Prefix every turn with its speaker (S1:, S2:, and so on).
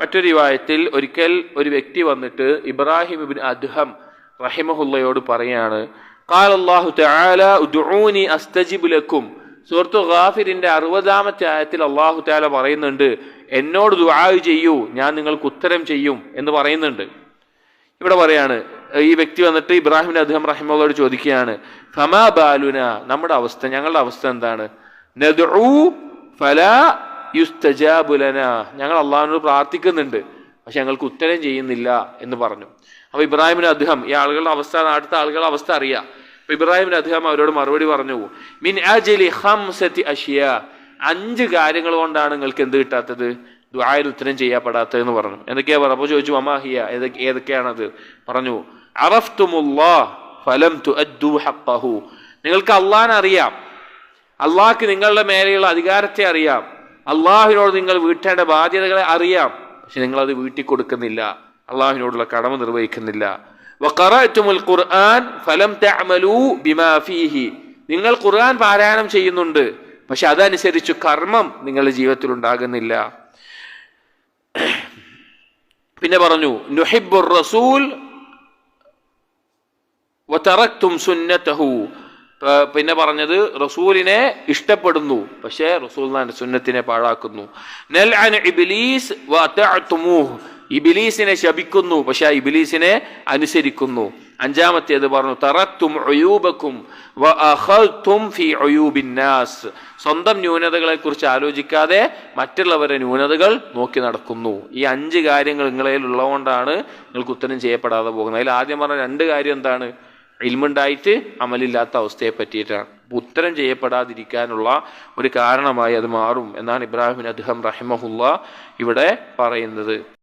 S1: മറ്റൊരു വായത്തിൽ ഒരിക്കൽ ഒരു വ്യക്തി വന്നിട്ട് ഇബ്രാഹിം ഇബിൻ അദ്ഹം റഹിമഹുല്ലയോട് പറയാണ് അസ്തജിബുലക്കും സുഹൃത്തു ഖാഫിറിന്റെ അറുപതാമത്തെ ആയത്തിൽ അള്ളാഹു താല പറയുന്നുണ്ട് എന്നോട് ദുആവ് ചെയ്യൂ ഞാൻ നിങ്ങൾക്ക് ഉത്തരം ചെയ്യും എന്ന് പറയുന്നുണ്ട്. ഇവിടെ പറയാണ് ഈ വ്യക്തി വന്നിട്ട് ഇബ്രാഹിം അദ്ദേഹം റഹിമോട് ചോദിക്കുകയാണ് ഫമാ ബാലുന? നമ്മുടെ അവസ്ഥ ഞങ്ങളുടെ അവസ്ഥ എന്താണ്? നദ്ഉ യുസ്തജാബു ലനാ. ഞങ്ങൾ അള്ളാഹിനോട് പ്രാർത്ഥിക്കുന്നുണ്ട്. പക്ഷെ ഞങ്ങൾക്ക് ഉത്തരം ചെയ്യുന്നില്ല എന്ന് പറഞ്ഞു. അപ്പോൾ ഇബ്രാഹിമിന് അദ്ദേഹം ഈ ആളുകളുടെ അവസ്ഥ അടുത്ത ആളുകളുടെ അവസ്ഥ അറിയാം. അപ്പൊ ഇബ്രാഹിമിന് അദ്ദേഹം അവരോട് മറുപടി പറഞ്ഞു മിൻ അജലി ഹംസത്തി അഷിയ. അഞ്ച് കാര്യങ്ങൾ കൊണ്ടാണ് നിങ്ങൾക്ക് എന്ത് കിട്ടാത്തത്? ദുആയിൽ ഉത്തരം ചെയ്യപ്പെടാത്തത് എന്ന് പറഞ്ഞു. എന്തൊക്കെയാ പറഞ്ഞു അപ്പോൾ ചോദിച്ചു അമാഹിയ ഏതൊക്കെ ഏതൊക്കെയാണത്? പറഞ്ഞു അറഫ്തുമുല്ലാ ഫലം തുഅദ്ദു ഹഖഹു നിങ്ങൾക്ക് അള്ളാൻ അറിയാം. അള്ളാഹ്ക്ക് നിങ്ങളുടെ മേലെയുള്ള അധികാരത്തെ അറിയാം. അള്ളാഹിനോട് നിങ്ങൾ വീട്ടേണ്ട ബാധ്യതകളെ അറിയാം. പക്ഷെ നിങ്ങൾ അത് വീട്ടിൽ കൊടുക്കുന്നില്ല. അള്ളാഹുവിനോടുള്ള കടമ നിർവഹിക്കുന്നില്ല. ഖുർആൻ ഫലം തഅമലു ബിമാ ഫീഹി. നിങ്ങൾ ഖുർആൻ പാരായണം ചെയ്യുന്നുണ്ട്. പക്ഷെ അതനുസരിച്ച് കർമ്മം നിങ്ങളുടെ ജീവിതത്തിൽ ഉണ്ടാകുന്നില്ല. പിന്നെ പറഞ്ഞു നുഹിബുർ റസൂൽ വതറക്തും സുന്നത്തഹു പ- പിന്നെ പറഞ്ഞത് റസൂലിനെ ഇഷ്ടപ്പെടുന്നു. പക്ഷേ റസൂൽ സുന്നത്തിനെ പാഴാക്കുന്നു. ഇബ്ലീസ് ഇബിലീസിനെ ശപിക്കുന്നു പക്ഷെ ഇബിലീസിനെ അനുസരിക്കുന്നു. അഞ്ചാമത്തേത് പറഞ്ഞു തറത്തും സ്വന്തം ന്യൂനതകളെ കുറിച്ച് ആലോചിക്കാതെ മറ്റുള്ളവരെ ന്യൂനതകൾ നോക്കി നടക്കുന്നു. ഈ അഞ്ച് കാര്യങ്ങൾ നിങ്ങളിൽ ഉള്ളതുകൊണ്ടാണ് നിങ്ങൾക്ക് ഉത്തരം ചെയ്യപ്പെടാതെ പോകുന്നത്. അതിൽ ആദ്യം പറഞ്ഞ രണ്ട് കാര്യം എന്താണ്? ഇൽമുണ്ടായിട്ട് അമലില്ലാത്ത അവസ്ഥയെ പറ്റിയിട്ടാണ്. ഉത്തരം ചെയ്യപ്പെടാതിരിക്കാനുള്ള ഒരു കാരണമായി അത് മാറും എന്നാണ് ഇബ്രാഹിം അദ്ഹം റഹിമഹുല്ല ഇവിടെ പറയുന്നത്.